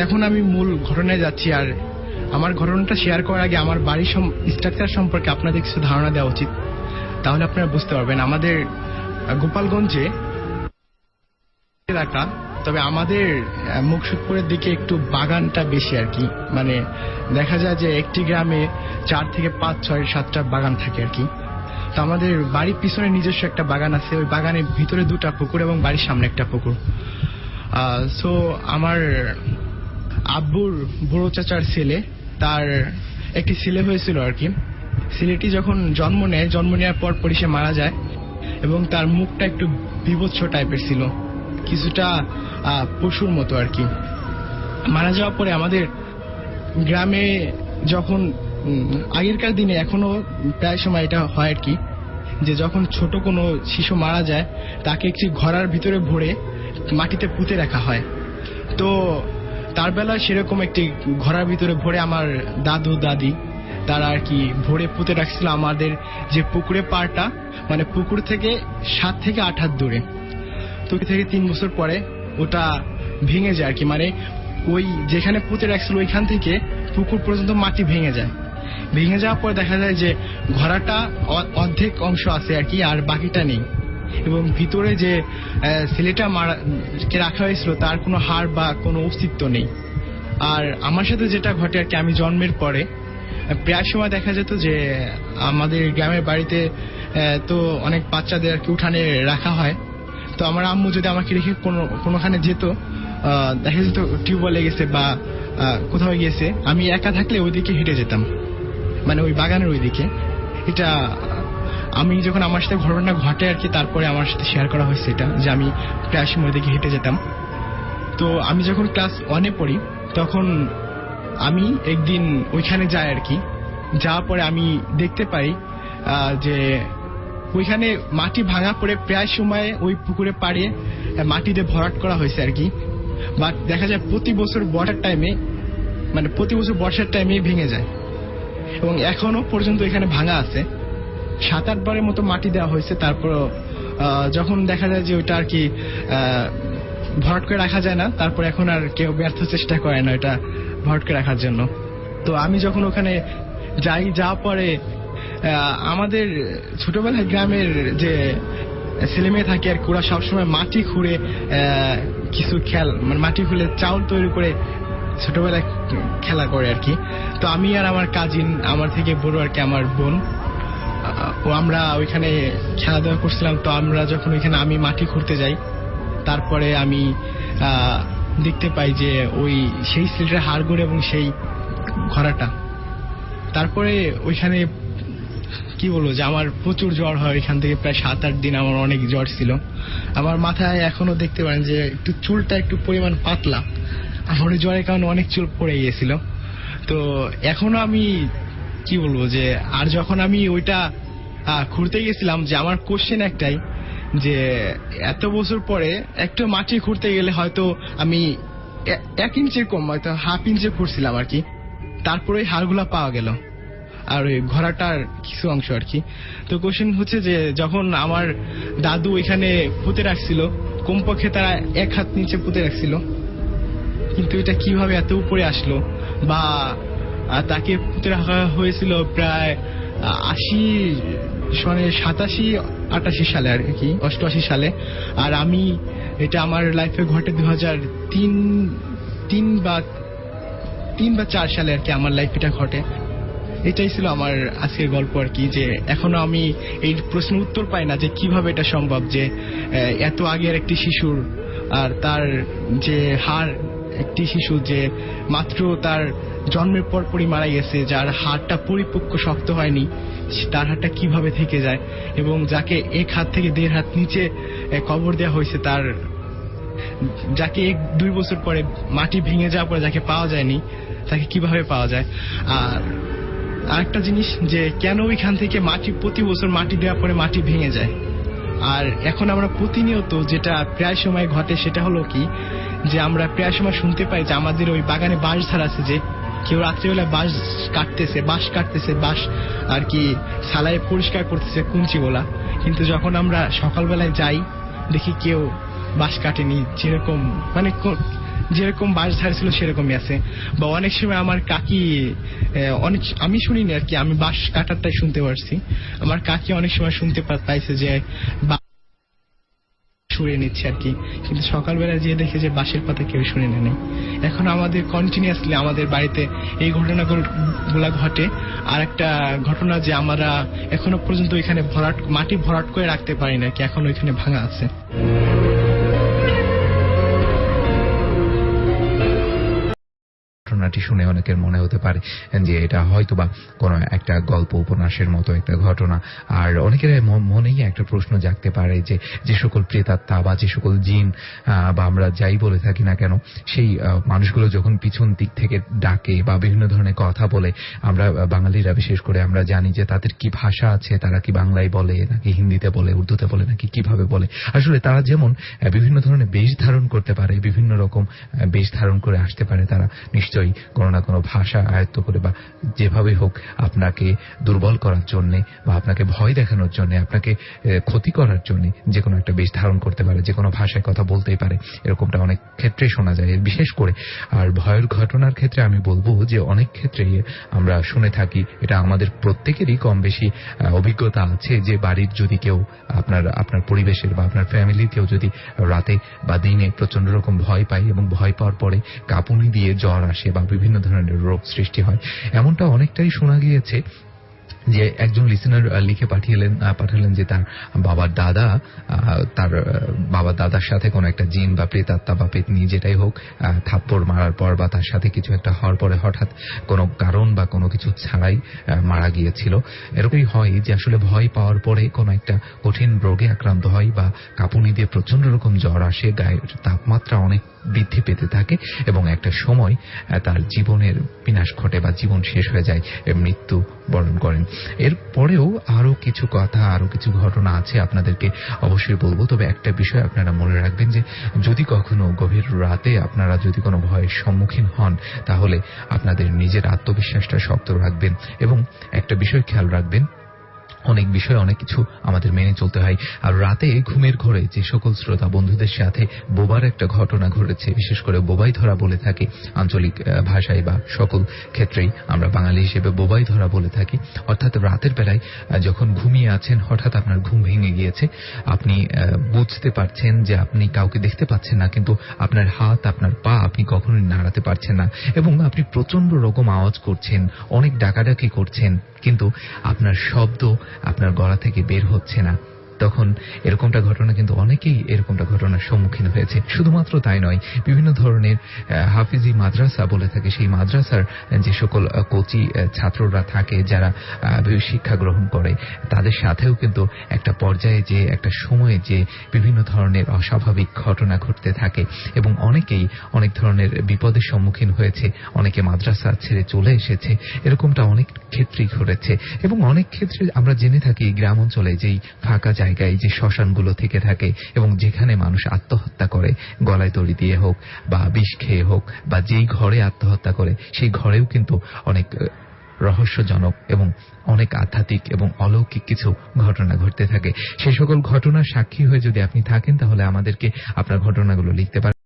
এখন আমি মূল ঘটনায় যাচ্ছি আর আমার ঘটনাটা শেয়ার করার আগে আমার বাড়ির স্ট্রাকচার সম্পর্কে আপনাদের কিছু ধারণা দেওয়া উচিত। তাহলে আপনারা বুঝতে পারবেন আমাদের গোপালগঞ্জে এলাকা তবে আমাদের আহ, মুকসুদপুরের দিকে একটু বাগানটা বেশি আর কি। মানে দেখা যায় যে একটি গ্রামে চার থেকে পাঁচ ছয় সাতটা বাগান থাকে আর কি। তো আমাদের বাড়ির পিছনে নিজস্ব একটা বাগান আছে ওই বাগানের ভিতরে দুটা পুকুর এবং বাড়ির সামনে একটা পুকুর। সো আমার আব্বুর বড় চাচার ছেলে, তার একটি ছেলে হয়েছিল আর কি। ছেলেটি যখন জন্ম নেয়, জন্ম নেওয়ার পর পরই সে মারা যায় এবং তার মুখটা একটু বিভৎস টাইপের ছিল, কিছুটা পশুর মতো আর কি। মারা যাওয়ার পরে আমাদের গ্রামে যখন আগেরকার দিনে এখনও প্রায় সময় এটা হয় আর কি, যে যখন ছোট কোনো শিশু মারা যায়, তাকে একটি ঘরার ভিতরে ভরে মাটিতে পুঁতে রাখা হয়। তো তার বেলায় সেরকম একটি ঘরার ভিতরে ভরে আমার দাদু, দাদি, তারা আর কি ভরে পুঁতে রাখছিল আমাদের যে পুকুরে পাড়টা মানে পুকুর থেকে সাত থেকে আট হাত দূরে। তো থেকে তিন বছর পরে ওটা ভেঙে যায় আর কি মানে ওই যেখানে পুঁতে রাখছিল ওইখান থেকে পুকুর পর্যন্ত মাটি ভেঙে যায়। ভেঙে যাওয়ার পর দেখা যায় যে ঘোড়াটা অর্ধেক অংশ আছে আর কি, আর বাকিটা নেই। এবং ভিতরে যে ছেলেটা মারা রাখা হয়েছিল, তার কোনো হার বা কোনো অস্তিত্ব নেই। আর আমার সাথে যেটা ঘটে আর কি, আমি জন্মের পরে, প্রায় সময় দেখা যেত যে, আমাদের গ্রামের বাড়িতে তো অনেক বাচ্চাদের আর কি উঠানে রাখা হয়। তো আমার আম্মু যদি আমাকে রেখে কোনো, কোনোখানে যেত দেখা যেত টিউবওয়েলে গেছে বা কোথাও গিয়েছে, আমি একা থাকলে ওইদিকে হেঁটে যেতাম। মানে ওই বাগানের ওইদিকে। এটা আমি যখন আমার সাথে ঘটনা ঘটে আর কি তারপরে আমার সাথে শেয়ার করা হয়েছে এটা যে আমি প্রায় সময় ওইদিকে হেঁটে যেতাম। তো আমি যখন ক্লাস ওয়ানে পড়ি তখন আমি একদিন ওইখানে যাই আর কি। যাওয়ার পরে আমি দেখতে পাই যে ওইখানে মাটি ভাঙা পড়ে প্রায় সময় ওই পুকুরে পাড়ে আহ, মাটি দিয়ে ভরাট করা হয়েছে আর কি। বাট দেখা যায় প্রতি বছর বর্ষার টাইমে মানে প্রতি বছর বর্ষার টাইমে ভেঙে যায়। এবং এখনও পর্যন্ত এখানে ভাঙা আছে। সাত আট বারের মতো মাটি দেওয়া হয়েছে তারপর যখন দেখা যায় যে ওইটা আর কি ভরাট করে রাখা যায় না, তারপর এখন আর কেউ ব্যর্থ চেষ্টা করে না এটা ভরাট করে রাখার জন্য। তো আমি যখন ওখানে যাই যাওয়ার পরে আমাদের ছোটবেলায় গ্রামের যে ছেলে মেয়ে থাকে আর ওরা সবসময় মাটি খুঁড়ে কিছু খেল মানে মাটি খুলে চাউল তৈরি করে ছোটবেলায় খেলা করে আর কি। তো আমি আর আমার কাজিন আমার থেকে বড় আর কি, আমার বোন ও আমরা ওইখানে খেলাধুলা করছিলাম, তো আমরা যখন ওইখানে আমি মাটি খুঁড়তে যাই, তারপরে আমি দেখতে পাই যে ওই সেই সিলেটের হাড়গোড় এবং সেই ঘোড়াটা। তারপরে ওইখানে কি বলব যে আমার প্রচুর জ্বর হয় এখান থেকে প্রায় সাত আট দিন আমার অনেক জ্বর ছিল। আমার মাথায় এখনও দেখতে পারেন যে একটু চুলটা একটু পরিমাণ পাতলা। আমার জ্বরের কারণে অনেক চুল পড়ে গিয়েছিল। তো এখনও আমি কি বলব যে, আর যখন আমি ওইটা খুঁড়তে গেছিলাম যে আমার কোশ্চেন একটাই, যে এত বছর পরে একটু মাটি ঘুরতে গেলে হয়তো আমি এক ইঞ্চের কম, হয়তো হাফ ইঞ্চে খুঁড়ছিলাম আর কি। তারপরে হাড়গুলা পাওয়া গেল। আর ওই ঘোড়াটার কিছু অংশ আর কি। তো কোশ্চেন হচ্ছে যে, যখন আমার দাদু এখানে পুঁতে রাখছিল, কমপক্ষে তারা এক হাত নিচে পুঁতে রাখছিল, কিন্তু এটা কীভাবে এত উপরে আসলো? বা তাকে পুঁতে রাখা হয়েছিল প্রায় আশি সনে সাতাশি, আটাশি সালে আর কি, অষ্টআশি সালে। আর আমি এটা আমার লাইফে ঘটে দু হাজার তিন তিন বা তিন বা চার সালে আর কি আমার লাইফ এটা ঘটে। এটাই ছিল আমার আজকের গল্প আর কি, যে এখনও আমি এই প্রশ্নের উত্তর পাই না যে কীভাবে এটা সম্ভব যে এত আগের একটি শিশুর আর তার যে হার, একটি শিশু যে মাত্র তার জন্মের পর পরই মারা গেছে, যার হাড়টা পরিপক্ক শক্ত হয়নি তার হাড়টা কীভাবে থেকে যায়, এবং যাকে এক হাত থেকে দেড় হাত নিচে কবর দেওয়া হয়েছে তার, যাকে এক দুই বছর পরে মাটি ভেঙে যাওয়ার পরে যাকে পাওয়া যায়নি, তাকে কীভাবে পাওয়া যায়? আর আরেকটা জিনিস যে, কেন ওইখান থেকে মাটি, প্রতি বছর মাটি দেওয়ার পরে মাটি ভেঙে যায়? আর এখন আমরা প্রতিনিয়ত যেটা প্রায় সময় ঘটে সেটা হলো কি, যে আমরা প্রায় সময় শুনতে পাই যে আমাদের ওই বাগানে বাঁশ ঝাড় আছে যে কেউ রাত্রিবেলায় বাঁশ কাটতেছে বাঁশ কাটতেছে, বাঁশ আর কি সালাই পরিষ্কার করতেছে কুঞ্চিগুলা কিন্তু যখন আমরা সকালবেলায় যাই, দেখি কেউ বাঁশ কাটেনি, যেরকম মানে যেরকম বাস ঝাড়ছিল সেরকমই আছে। বা অনেক সময় আমার কাকি অনেক আমি শুনিনি আর কি, আমি বাস কাটারটাই শুনতে পারছি। আমার কাকি অনেক সময় শুনতে পাইছে যে শুয়ে নিচ্ছে আর কি। কিন্তু সকালবেলা যেয়ে দেখে যে বাঁশের পাতা কেউ শুনে নেই। এখন আমাদের কন্টিনিউয়াসলি আমাদের বাড়িতে এই ঘটনাগুলো ঘটে। আর একটা ঘটনা যে আমরা এখনও পর্যন্ত এখানে ভরাট, মাটি ভরাট করে রাখতে পারি না কি। এখনও এখানে ভাঙা আছে। ঘটনাটি শুনে অনেকের মনে হতে পারে যে এটা হয়তো বা কোনো একটা গল্প উপন্যাসের মতো একটা ঘটনা। আর অনেকের মনেই একটা প্রশ্ন জাগতে পারে যে যে সকল প্রেতাত্মা বা যে সকল জিন বা আমরা যাই বলে থাকি না কেন, সেই মানুষগুলো যখন পিছন দিক থেকে ডাকে বা বিভিন্ন ধরনের কথা বলে, আমরা বাঙালিরা বিশেষ করে আমরা জানি যে তাদের কি ভাষা আছে, তারা কি বাংলায় বলে, নাকি হিন্দিতে বলে, উর্দুতে বলে, নাকি কীভাবে বলে। আসলে তারা যেমন বিভিন্ন ধরনের বেশ ধারণ করতে পারে, বিভিন্ন রকম বেশ ধারণ করে আসতে পারে তারা, নিশ্চয়ই। কোনো না কোনো ভাষা আয়ত্ত করে বা যেভাবে হোক আপনাকে দুর্বল করার জন্য বা আপনাকে ভয় দেখানোর জন্য, আপনাকে ক্ষতি করার জন্য যে কোনো একটা বেশ ধারণ করতে পারে, যে কোনো ভাষায় কথা বলতেই পারে। এরকমটা অনেক ক্ষেত্রে শোনা যায়, বিশেষ করে। আর ভয়ের ঘটনার ক্ষেত্রে আমি বলব যে অনেক ক্ষেত্রেই আমরা শুনে থাকি, এটা আমাদের প্রত্যেকেরই কম বেশি অভিজ্ঞতা আছে যে বাড়ির যদি কেউ আপনার আপনার পরিবেশের বা আপনার ফ্যামিলির কেউ যদি রাতে বা দিনে প্রচণ্ড রকম ভয় পায় এবং ভয় পাওয়ার পরে কাঁপুনি দিয়ে জ্বর আসে বা বিভিন্ন ধরনের রোগ সৃষ্টি হয়। এমনটা অনেকটাই শোনা গিয়েছে যে একজন লিসেনার লিখে পাঠিয়েলেন পাঠালেন যে তার বাবার দাদা তার বাবার দাদার সাথে কোনো একটা জিন বা প্রেতাত্মা বা পেতনি যেটাই হোক থাপ্পড় মারার পর বা তার সাথে কিছু একটা হওয়ার পরে হঠাৎ কোনো কারণ বা কোনো কিছু ছাড়াই মারা গিয়েছিল। এরকমই হয় যে আসলে ভয় পাওয়ার পরে কোনো একটা কঠিন রোগে আক্রান্ত হয় বা কাঁপুনি দিয়ে প্রচণ্ড রকম জ্বর আসে, গায়ের তাপমাত্রা অনেক বৃদ্ধি পেতে থাকে এবং একটা সময় তার জীবনের বিনাশ ঘটে বা জীবন শেষ হয়ে যায় মৃত্যু বরণ করেন। এরপরেও আরও কিছু কথা আরও কিছু ঘটনা আছে আপনাদেরকে অবশ্যই বলব। তবে একটা বিষয় আপনারা মনে রাখবেন যে, যদি কখনো গভীর রাতে আপনারা যদি কোনো ভয়ের সম্মুখীন হন, তাহলে আপনাদের নিজের আত্মবিশ্বাসটা শক্ত রাখবেন। এবং একটা বিষয় খেয়াল রাখবেন অনেক বিষয় অনেক কিছু আমাদের মেনে চলতে হয়। আর রাতে ঘুমের ঘরে যে সকল শ্রোতা বন্ধুদের সাথে বোবার একটা ঘটনা ঘটেছে, বিশেষ করে বোবাই ধরা বলে থাকি, আঞ্চলিক ভাষায় বা সকল ক্ষেত্রেই আমরা বাঙালি হিসেবে বোবাই ধরা বলে থাকি। অর্থাৎ রাতের বেলায় যখন ঘুমিয়ে আছেন, হঠাৎ আপনার ঘুম ভেঙে গিয়েছে, আপনি বুঝতে পারছেন যে আপনি কাউকে দেখতে পাচ্ছেন না, কিন্তু আপনার হাত, আপনার পা আপনি কখনোই নাড়াতে পারছেন না। এবং আপনি প্রচণ্ড রকম আওয়াজ করছেন, অনেক ডাকাডাকি করছেন কিন্তু আপনার শব্দ আপনার গলা থেকে বের হচ্ছে না। তখন এরকমটা ঘটনা কিন্তু অনেকেই এরকমটা ঘটনার সম্মুখীন হয়েছে। শুধুমাত্র তাই নয়, বিভিন্ন ধরনের হাফিজি মাদ্রাসা বলে থাকে। সেই মাদ্রাসার যে সকল কোচি ছাত্ররা থাকে, যারা শিক্ষা গ্রহণ করে, তাদের সাথেও কিন্তু একটা পর্যায়ে যে, একটা সময়ে যে বিভিন্ন ধরনের অস্বাভাবিক ঘটনা ঘটতে থাকে এবং অনেকেই অনেক ধরনের বিপদের সম্মুখীন হয়েছে, অনেকে মাদ্রাসা ছেড়ে চলে এসেছে, এরকমটা অনেক ক্ষেত্রেই ঘটেছে। এবং অনেক ক্ষেত্রে আমরা জেনে থাকি গ্রাম অঞ্চলে যেই ফাঁকা জায়গায় যে শ্মশানগুলো থেকে থাকে এবং যেখানে মানুষ আত্মহত্যা করে, গলায় তড়ি দিয়ে হোক বা বিষ খেয়ে হোক বা যেই ঘরে আত্মহত্যা করে, সেই ঘরেও কিন্তু অনেক রহস্যজনক এবং অনেক আধ্যাত্মিক এবং অলৌকিক কিছু ঘটনা ঘটতে থাকে। সে সকল ঘটনার সাক্ষী হয়ে যদি আপনি থাকেন, তাহলে আমাদেরকে আপনার ঘটনাগুলো লিখতে পারেন।